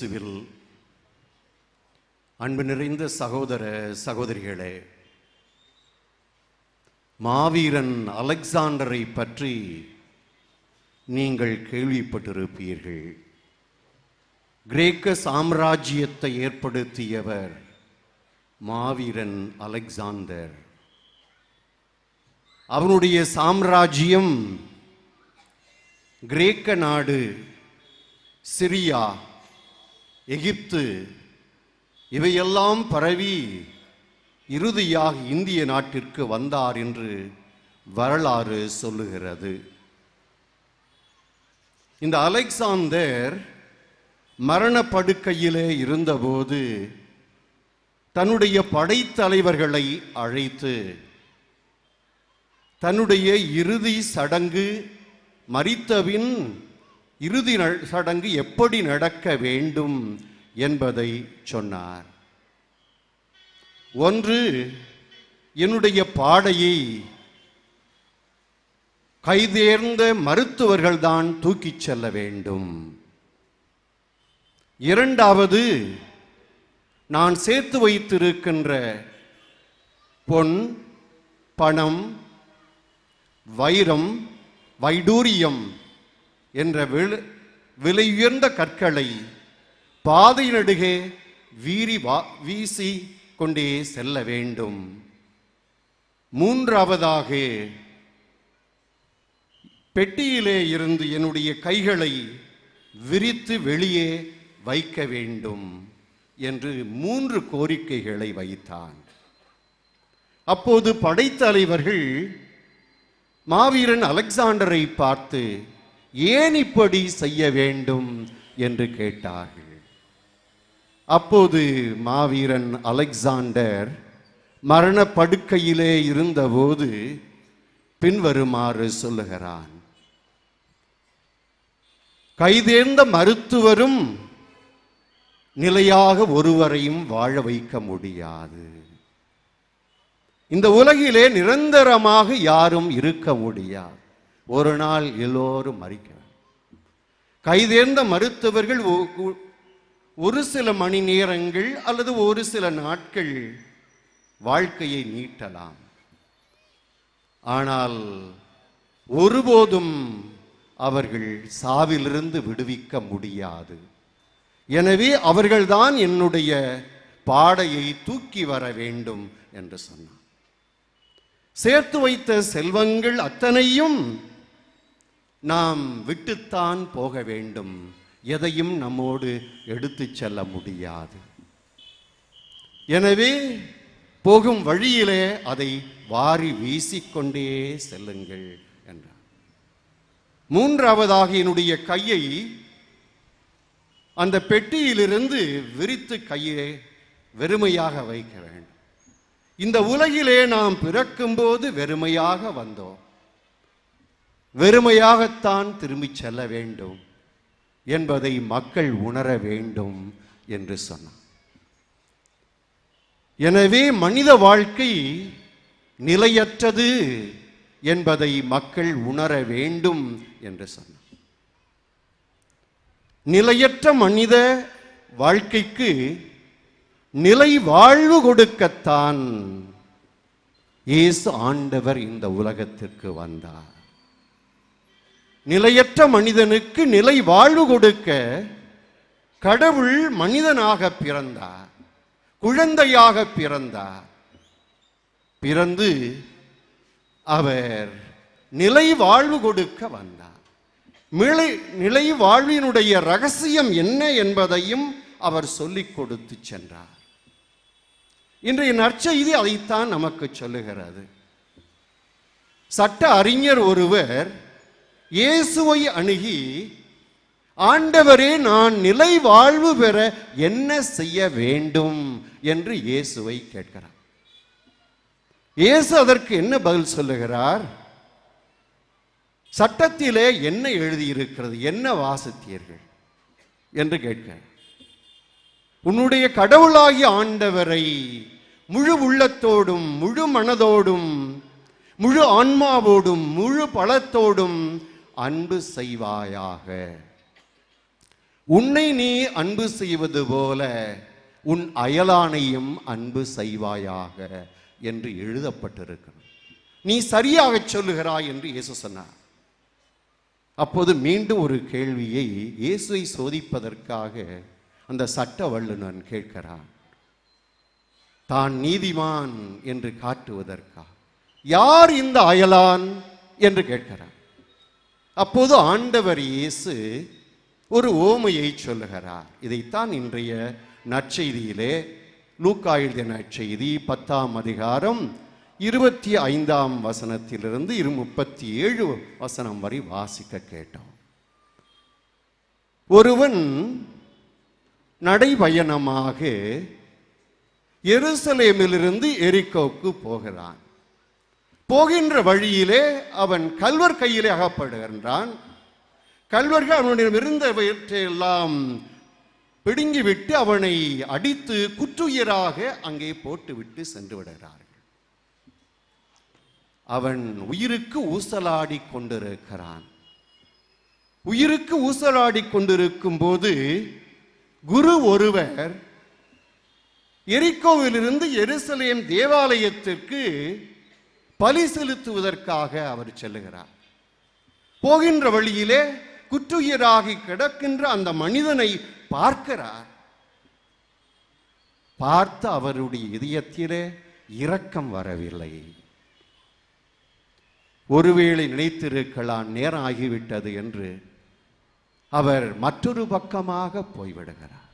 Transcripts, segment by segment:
இயேசுவில் அன்பு நிறைந்த சகோதர சகோதரிகளே மாவீரன் அலெக்சாண்டரை பற்றி நீங்கள் கேள்விப்பட்டிருப்பீர்கள். கிரேக்க சாம்ராஜ்யத்தை ஏற்படுத்தியவர் மாவீரன் அலெக்சாந்தர் அவனுடைய சாம்ராஜ்யம் கிரேக்க நாடு சிரியா எகிப்து இவையெல்லாம் பரவி இறுதியாக இந்திய நாட்டிற்கு வந்தார் என்று வரலாறு சொல்லுகிறது. இந்த அலெக்சாந்தர் மரணப்படுக்கையிலே இருந்தபோது தன்னுடைய படைத்தலைவர்களை அழைத்து தன்னுடைய இறுதி சடங்கு மறித்தபின் இறுதி ந- சடங்கு எப்படி நடக்க வேண்டும் என்பதை சொன்னார். ஒன்று என்னுடைய பாடையை கைதேர்ந்த மருத்துவர்கள்தான் தூக்கிச் செல்ல வேண்டும். இரண்டாவது நான் சேர்த்து வைத்திருக்கின்ற பொன் பணம் வைரம் வைடூரியம் என்ற விழு விலையுயர்ந்த கற்களை பாதை நடுகே வீரி வா வீசி கொண்டே செல்ல வேண்டும். மூன்றாவதாக பெட்டியிலே இருந்து என்னுடைய கைகளை விரித்து வெளியே வைக்க வேண்டும் என்று மூன்று கோரிக்கைகளை வைத்தான். அப்போது படைத்தலைவர்கள் மாவீரன் அலெக்சாண்டரை பார்த்து ஏன் இப்படி செய்ய வேண்டும் என்று கேட்டார்கள். அப்போது மாவீரன் அலெக்சாண்டர் மரணப்படுக்கையிலே இருந்தபோது பின்வருமாறு சொல்லுகிறான். கைதேர்ந்த மருத்துவரும் நிலையாக ஒருவரையும் வாழ வைக்க முடியாது. இந்த உலகிலே நிரந்தரமாக யாரும் இருக்க முடியாது. ஒரு நாள் எல்லோரும் மறிக்க கைதேர்ந்த மருத்துவர்கள் ஒரு சில மணி நேரங்கள் அல்லது ஒரு சில நாட்கள் வாழ்க்கையை நீட்டலாம். ஆனால் ஒருபோதும் அவர்கள் சாவிலிருந்து விடுவிக்க முடியாது. எனவே அவர்கள்தான் என்னுடைய பாடையை தூக்கி வர வேண்டும் என்று சொன்னார். சேர்த்து வைத்த செல்வங்கள் அத்தனையும் நாம் விட்டுத்தான் போக வேண்டும். எதையும் நம்மோடு எடுத்து செல்ல முடியாது. எனவே போகும் வழியிலே அதை வாரி வீசிக்கொண்டே செல்லுங்கள் என்றார். மூன்றாவதாக என்னுடைய கையை அந்த பெட்டியிலிருந்து விரித்து கையை வெறுமையாக வைக்க வேண்டும். இந்த உலகிலே நாம் பிறக்கும்போது வெறுமையாக வந்தோம். வெறுமையாகத்தான் திரும்பிச் செல்ல வேண்டும் என்பதை மக்கள் உணர வேண்டும் என்று சொன்னார் எனவே மனித வாழ்க்கை நிலையற்றது என்பதை மக்கள் உணர வேண்டும் என்று சொன்னார் நிலையற்ற மனித வாழ்க்கைக்கு நிலை வாழ்வு கொடுக்கத்தான் இயேசு ஆண்டவர் இந்த உலகத்திற்கு வந்தார். நிலையற்ற மனிதனுக்கு நிலை வாழ்வு கொடுக்க கடவுள் மனிதனாக பிறந்தார் குழந்தையாக பிறந்தார். பிறந்து அவர் நிலை வாழ்வு கொடுக்க வந்தார். நிலை நிலை வாழ்வினுடைய ரகசியம் என்ன என்பதையும் அவர் சொல்லிக் கொடுத்து சென்றார். இன்றைய நற்செய்தி அதைத்தான் நமக்கு சொல்லுகிறது. சட்ட அறிஞர் ஒருவர் இயேசுவை அணுகி ஆண்டவரே நான் நிலை வாழ்வு பெற என்ன செய்ய வேண்டும்? என்று இயேசுவை கேட்கிறார். இயேசு அதற்கு என்ன பதில் சொல்லுகிறார்? சட்டத்திலே என்ன எழுதியிருக்கிறது? என்ன வாசித்தீர்கள்? என்று கேட்கிறார். உன்னுடைய கடவுளாகிய ஆண்டவரை முழு உள்ளத்தோடும் முழு மனதோடும் முழு ஆன்மாவோடும் முழு பலத்தோடும் அன்பு செய்வாயாக. உன்னை நீ அன்பு செய்வது போல உன் அயலானையும் அன்பு செய்வாயாக என்று எழுதப்பட்டிருக்கணும் நீ சரியாக சொல்லுகிறாய் என்று இயேசு சொன்னார். அப்போது மீண்டும் ஒரு கேள்வியை இயேசுவை சோதிப்பதற்காக அந்த சட்ட வல்லுநன் கேட்கிறான். தான் நீதிமான் என்று காட்டுவதற்கா? யார் இந்த அயலான்? என்று கேட்கிறார் அப்போது ஆண்டவர் இயேசு ஒரு ஓமையை சொல்லுகிறார். இதைத்தான் இன்றைய நற்செய்தியிலே லூக்கா எழுதிய நற்செய்தி பத்தாம் அதிகாரம் இருபத்தி ஐந்தாம் வசனத்திலிருந்து இரு முப்பத்தி ஏழு வசனம் வரை வாசிக்க கேட்டோம். ஒருவன் நடைபயணமாக எருசலேமிலிருந்து எரிக்கோவுக்கு போகிறான். போகின்ற வழியிலே அவன் கல்வர் கையிலே அகப்படுகின்றான். கல்வர்கள் அவனிடமிருந்தவற்றையெல்லாம் பிடுங்கிவிட்டு அவனை அடித்து குற்றுயிராக அங்கே போட்டுவிட்டு சென்று விடுகிறார்கள். அவன் உயிருக்கு ஊசலாடி கொண்டிருக்கிறான். உயிருக்கு ஊசலாடி கொண்டிருக்கும் போது குரு ஒருவர் எரிக்கோவிலிருந்து எருசலேம் தேவாலயத்திற்கு பலி செலுத்துவதற்காக அவர் செல்லுகிறார். போகின்ற வழியிலே குற்றுயிராகி கிடக்கின்ற அந்த மனிதனை பார்க்கிறார். பார்த்து அவருடைய இதயத்திலே இரக்கம் வரவில்லை. ஒருவேளை நினைத்திருக்கலாம் நேரம் ஆகிவிட்டது என்று அவர் மற்றொரு பக்கமாக போய்விடுகிறார்.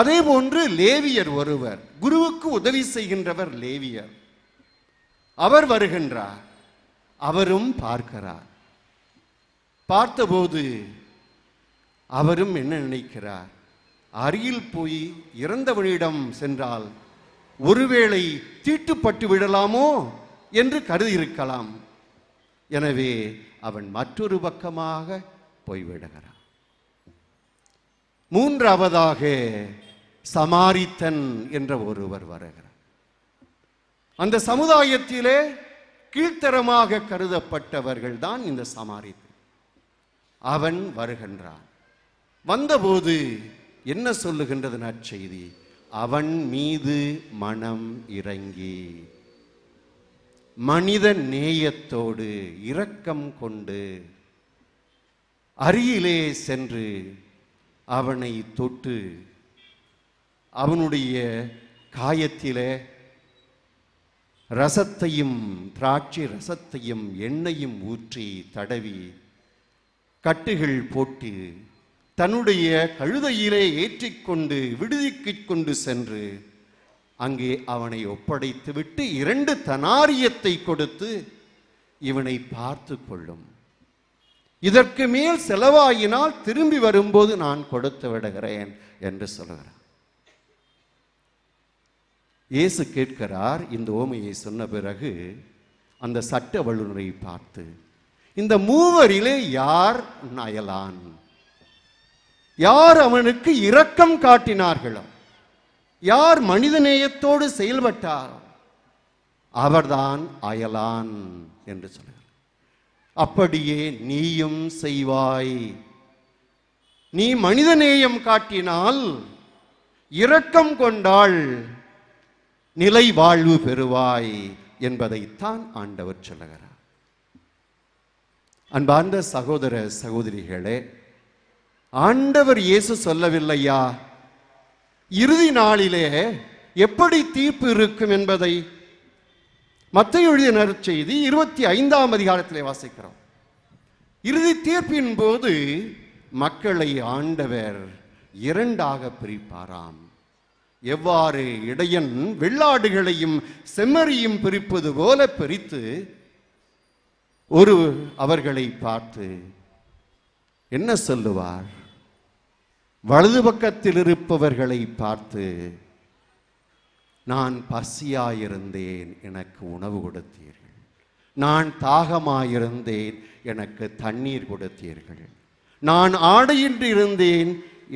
அதே போன்று லேவியர் ஒருவர் குருவுக்கு உதவி செய்கின்றவர் லேவியர். அவர் வருகின்றார். அவரும் பார்க்கிறார். பார்த்தபோது அவரும் என்ன நினைக்கிறார்? அருகில் போய் இறந்தவனிடம் சென்றால் ஒருவேளை தீட்டுப்பட்டு விடலாமோ என்று கருதியிருக்கலாம். எனவே அவன் மற்றொரு பக்கமாக போய்விடுகிறான். மூன்றாவதாக சமாரித்தன் என்ற ஒருவர் வருகிறார். அந்த சமுதாயத்திலே கீழ்த்தரமாக கருதப்பட்டவர்கள் தான் இந்த சமாரித்து அவன் வருகின்றான். வந்தபோது என்ன சொல்லுகின்றது நற்செய்தி? அவன் மீது மனம் இறங்கி மனித நேயத்தோடு இரக்கம் கொண்டு அருகிலே சென்று அவனை தொட்டு அவனுடைய காயத்திலே ரசத்தையும் திராட்சை ரசத்தையும் எண்ணெயும் ஊற்றி தடவி கட்டுகள் போட்டு தன்னுடைய கழுதையிலே ஏற்றிக்கொண்டு விடுதிக்கு கொண்டு சென்று அங்கே அவனை ஒப்படைத்துவிட்டு இரண்டு தனாரியத்தை கொடுத்து இவனை பார்த்து கொள்ளும். இதற்கு மேல் செலவாயினால் திரும்பி வரும்போது நான் கொடுத்து விடுகிறேன் என்று சொல்கிறார். இயேசு கேட்கிறார் இந்த ஓமையை சொன்ன பிறகு அந்த சட்ட வல்லுநரை பார்த்து இந்த மூவரிலே யார் நயலான்? யார் அவனுக்கு இரக்கம் காட்டினார்களோ? யார் மனிதநேயத்தோடு செயல்பட்டாரோ? அவர்தான் அயலான் என்று சொல்கிறார். அப்படியே நீயும் செய்வாய். நீ மனிதநேயம் காட்டினால் இரக்கம் கொண்டாள். நிலை வாழ்வு பெறுவாய் என்பதைத்தான் ஆண்டவர் சொல்லுகிறார். அன்பார்ந்த சகோதர சகோதரிகளே ஆண்டவர் இயேசு சொல்லவில்லையா? இறுதி நாளிலே எப்படி தீர்ப்பு இருக்கும் என்பதை மத்திய எழுதிய நற்செய்தி இருபத்தி ஐந்தாம் அதிகாரத்திலே வாசிக்கிறோம். இறுதி தீர்ப்பின் போது மக்களை ஆண்டவர் இரண்டாக பிரிப்பாராம். எவ்வாறு இடையன் வெள்ளாடுகளையும் செம்மறியும் பிரிப்பது போல பிரித்து ஒரு அவர்களை பார்த்து என்ன சொல்லுவார்? வலது பக்கத்தில் இருப்பவர்களை பார்த்து நான் பசியாயிருந்தேன் எனக்கு உணவு கொடுத்தீர்கள். நான் தாகமாயிருந்தேன் எனக்கு தண்ணீர் கொடுத்தீர்கள். நான் ஆடையின்றி இருந்தேன்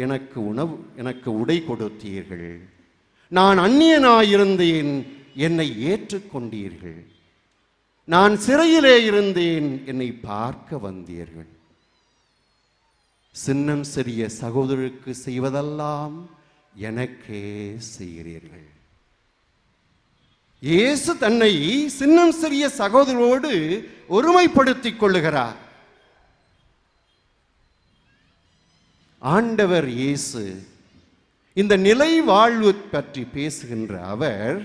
எனக்கு உணவு எனக்கு உடை கொடுத்தீர்கள். நான் அந்நியனாயிருந்தேன் என்னை ஏற்றுக்கொண்டீர்கள். நான் சிறையிலே இருந்தேன் என்னை பார்க்க வந்தீர்கள். சின்னம் சிறிய சகோதரருக்கு செய்வதெல்லாம் எனக்கே செய்கிறீர்கள். இயேசு தன்னை சின்னம் சிறிய சகோதரோடு ஒருமைப்படுத்திக் கொள்ளுகிறார். ஆண்டவர் இயேசு இந்த நிலை வாழ்வு பற்றி பேசுகின்ற அவர்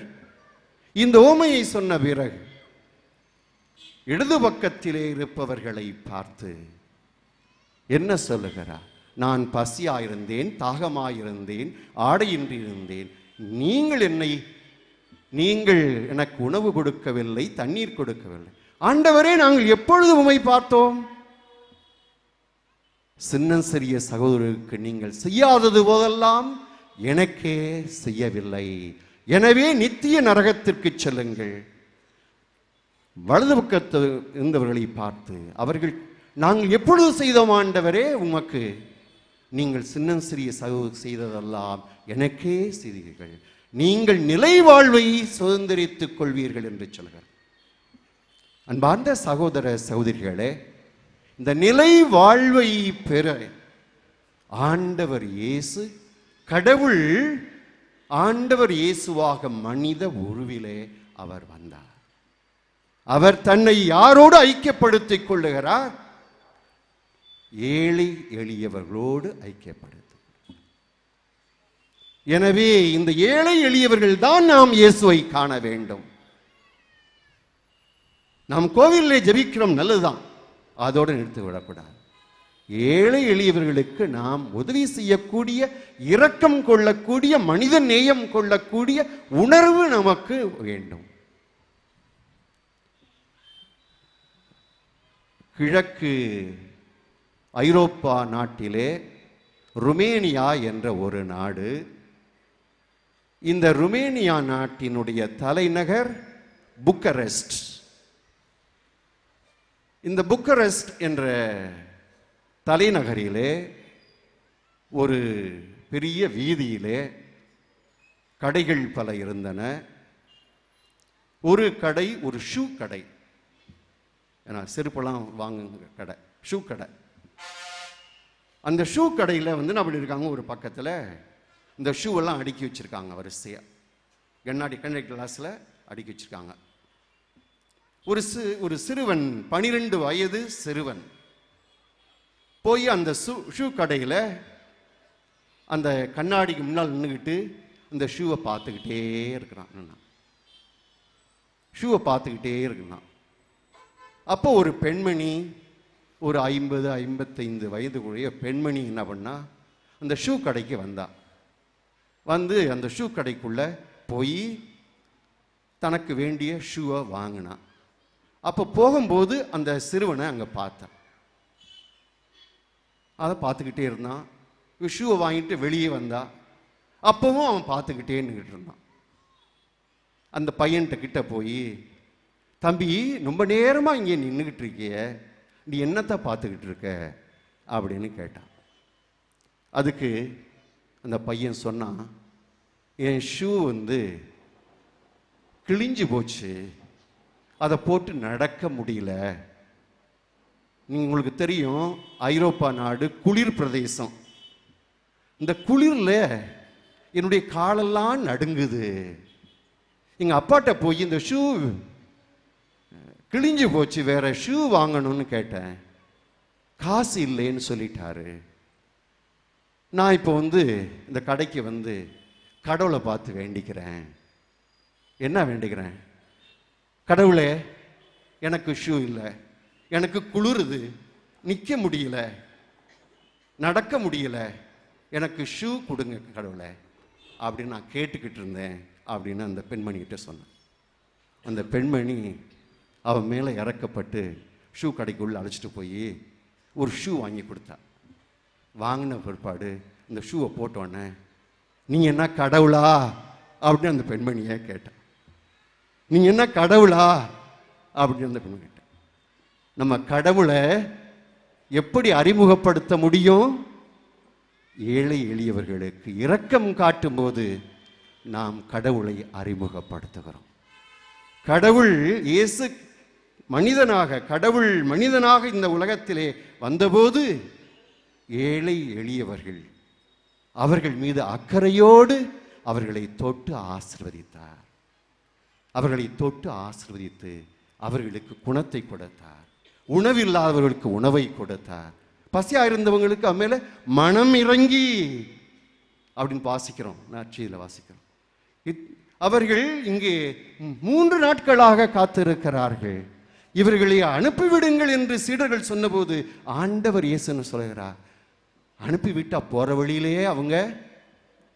இந்த ஓமையை சொன்ன பிறகு இடது பக்கத்திலே இருப்பவர்களை பார்த்து என்ன சொல்லுகிறார்? நான் பசியாயிருந்தேன் தாகமாயிருந்தேன் ஆடையின்றி இருந்தேன் நீங்கள் என்னை நீங்கள் எனக்கு உணவு கொடுக்கவில்லை தண்ணீர் கொடுக்கவில்லை. ஆண்டவரே நாங்கள் எப்பொழுது உமை பார்த்தோம்? சின்னம் சிறிய சகோதரருக்கு நீங்கள் செய்யாதது போதெல்லாம் எனக்கே செய்யவில்லை. எனவே நித்திய நரகத்திற்கு செல்லுங்கள். வலது பக்கத்து இருந்தவர்களை பார்த்து அவர்கள் நாங்கள் எப்பொழுது செய்தோம் ஆண்டவரே? உமக்கு நீங்கள் சின்னம் சிறிய சகோ செய்ததெல்லாம் எனக்கே செய்தீர்கள். நீங்கள் நிலை வாழ்வை சுதந்திரித்துக் கொள்வீர்கள் என்று சொல்கிறார் அன்பார்ந்த சகோதர சகோதரிகளே இந்த நிலை வாழ்வை பெற ஆண்டவர் இயேசு கடவுள் ஆண்டவர் இயேசுவாக மனித உருவிலே அவர் வந்தார். அவர் தன்னை யாரோடு ஐக்கியப்படுத்திக் கொள்ளுகிறார்? ஏழை எளியவர்களோடு ஐக்கியப்படுத்து எனவே இந்த ஏழை எளியவர்கள் தான் நாம் இயேசுவை காண வேண்டும். நாம் கோவிலே ஜபிக்கிறோம் நல்லதுதான். அதோடு நிறுத்தி விடக்கூடாது ஏழை எளியவர்களுக்கு நாம் உதவி செய்யக்கூடிய இரக்கம் கொள்ளக்கூடிய மனித நேயம் கொள்ளக்கூடிய உணர்வு நமக்கு வேண்டும். கிழக்கு ஐரோப்பா நாட்டிலே ருமேனியா என்ற ஒரு நாடு. இந்த ருமேனியா நாட்டினுடைய தலைநகர் புக்கரெஸ்ட். இந்த புக்கரெஸ்ட் என்ற தலைநகரிலே ஒரு பெரிய வீதியிலே கடைகள் பல இருந்தன. ஒரு கடை ஒரு ஷூ கடை. ஏன்னா செருப்பெல்லாம் வாங்குங்க கடை ஷூ கடை. அந்த ஷூ கடையில் வந்து நான் அப்படி இருக்காங்க ஒரு பக்கத்தில் இந்த ஷூவெல்லாம் அடுக்கி வச்சுருக்காங்க வரிசையாக கண்ணாடி கண்ணாடி கிளாஸில் அடுக்கி வச்சுருக்காங்க. ஒரு சி ஒரு சிறுவன் பனிரெண்டு வயது சிறுவன். போய் அந்த ஷூ ஷூ கடையில் அந்த கண்ணாடிக்கு முன்னால் நின்றுக்கிட்டு அந்த ஷூவை பார்த்துக்கிட்டே இருக்கிறான் ஷூவை பார்த்துக்கிட்டே இருக்கிறான். அப்போ ஒரு பெண்மணி ஒரு ஐம்பது ஐம்பத்தைந்து வயதுக்குரிய பெண்மணி என்ன பண்ணா அந்த ஷூ கடைக்கு வந்தா. வந்து அந்த ஷூ கடைக்குள்ளே போய் தனக்கு வேண்டிய ஷூவை வாங்கினான் அப்போ போகும்போது அந்த சிறுவனை அங்கே பார்த்தான். அதை பார்த்துக்கிட்டே இருந்தான். இவன் ஷூவை வாங்கிட்டு வெளியே வந்தா. அப்பவும் அவன் பார்த்துக்கிட்டே நின்றுட்டு இருந்தான். அந்த பையன்கிட்ட கிட்ட போய் தம்பி ரொம்ப நேரமாக இங்கே நின்றுக்கிட்டு இருக்கிய. நீ என்னத்தை பார்த்துக்கிட்டு இருக்க? அப்படின்னு கேட்டான். அதுக்கு அந்த பையன் சொன்னான் என் ஷூ வந்து கிழிஞ்சு போச்சு. அதை போட்டு நடக்க முடியல. உங்களுக்கு தெரியும் ஐரோப்பா நாடு குளிர் பிரதேசம். இந்த குளிரில் என்னுடைய காலெல்லாம் நடுங்குது. எங்கள் அப்பாட்ட போய் இந்த ஷூ கிழிஞ்சு போச்சு வேற ஷூ வாங்கணும்னு கேட்டேன். காசு இல்லைன்னு சொல்லிட்டாரு. நான் இப்போ வந்து இந்த கடைக்கு வந்து கடவுளை பார்த்து வேண்டிக்கிறேன். என்ன வேண்டிக்கிறேன்? கடவுளே எனக்கு ஷூ இல்லை. எனக்கு குளிருது நிற்க முடியல நடக்க முடியல எனக்கு ஷூ கொடுங்க கடவுளை அப்படின்னு நான் கேட்டுக்கிட்டு இருந்தேன் அப்படின்னு அந்த பெண்மணிகிட்ட சொன்னேன். அந்த பெண்மணி அவன் மேலே இறக்கப்பட்டு ஷூ கடைக்குள்ளே அழைச்சிட்டு போய் ஒரு ஷூ வாங்கி கொடுத்தா. வாங்கின பிற்பாடு இந்த ஷூவை போட்டோன்னே நீங்கள் என்ன கடவுளா? அப்படின்னு அந்த பெண்மணியை கேட்டான் நீங்கள் என்ன கடவுளா? அப்படின்னு அந்த பெண்மணி நம்ம கடவுளை எப்படி அறிமுகப்படுத்த முடியும்? ஏழை எளியவர்களுக்கு இரக்கம் காட்டும்போது நாம் கடவுளை அறிமுகப்படுத்துகிறோம். கடவுள் இயேசு மனிதனாக கடவுள் மனிதனாக இந்த உலகத்திலே வந்தபோது ஏழை எளியவர்கள் அவர்கள் மீது அக்கறையோடு அவர்களை தொட்டு ஆசிர்வதித்தார். அவர்களை தொட்டு ஆசிர்வதித்து அவர்களுக்கு குணத்தை கொடுத்தார். உணவில்லாதவர்களுக்கு உணவை கொடுத்தார். பசியாக இருந்தவங்களுக்கு அம்மேல மனம் இறங்கி அப்படின்னு வாசிக்கிறோம் நாட்சியில் வாசிக்கிறோம். இத்- அவர்கள் இங்கே மூன்று நாட்களாக காத்திருக்கிறார்கள். இவர்களை அனுப்பிவிடுங்கள் என்று சீடர்கள் சொன்னபோது ஆண்டவர் இயேசுன்னு சொல்கிறார். அனுப்பிவிட்டா போகிற வழியிலேயே அவங்க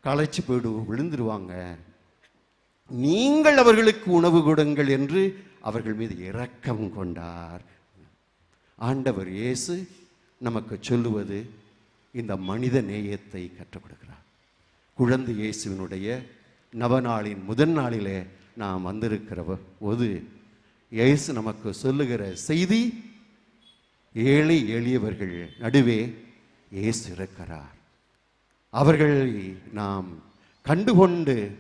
களைச்சு போயிடு விழுந்துருவாங்க. நீங்கள் அவர்களுக்கு உணவு கொடுங்கள் என்று அவர்கள் மீது இரக்கம் கொண்டார். ஆண்டவர் இயேசு நமக்கு சொல்லுவது இந்த மனித நேயத்தை கற்றுக் கொடுக்கிறார் குழந்தை இயேசுவினுடைய நவநாளின் முதல் நாளிலே நாம் வந்திருக்கிற போ- போது இயேசு நமக்கு சொல்லுகிற செய்தி ஏழை எளியவர்கள் நடுவே இயேசு இருக்கிறார். அவர்களை நாம் கண்டுகொண்டு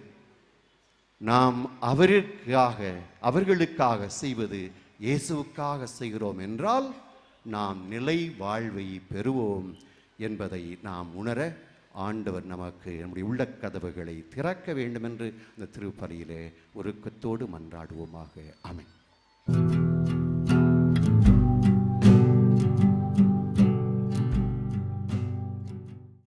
நாம் அவருக்காக அவர்களுக்காக செய்வது இயேசுவுக்காக செய்கிறோம் என்றால் நாம் நிலை வாழ்வை பெறுவோம் என்பதை நாம் உணர ஆண்டவர் நமக்கு நம்முடைய உள்ள கதவுகளை திறக்க வேண்டும் என்று இந்த திருப்பலியிலே ஒருக்கத்தோடு மன்றாடுவோமாக. ஆமென்.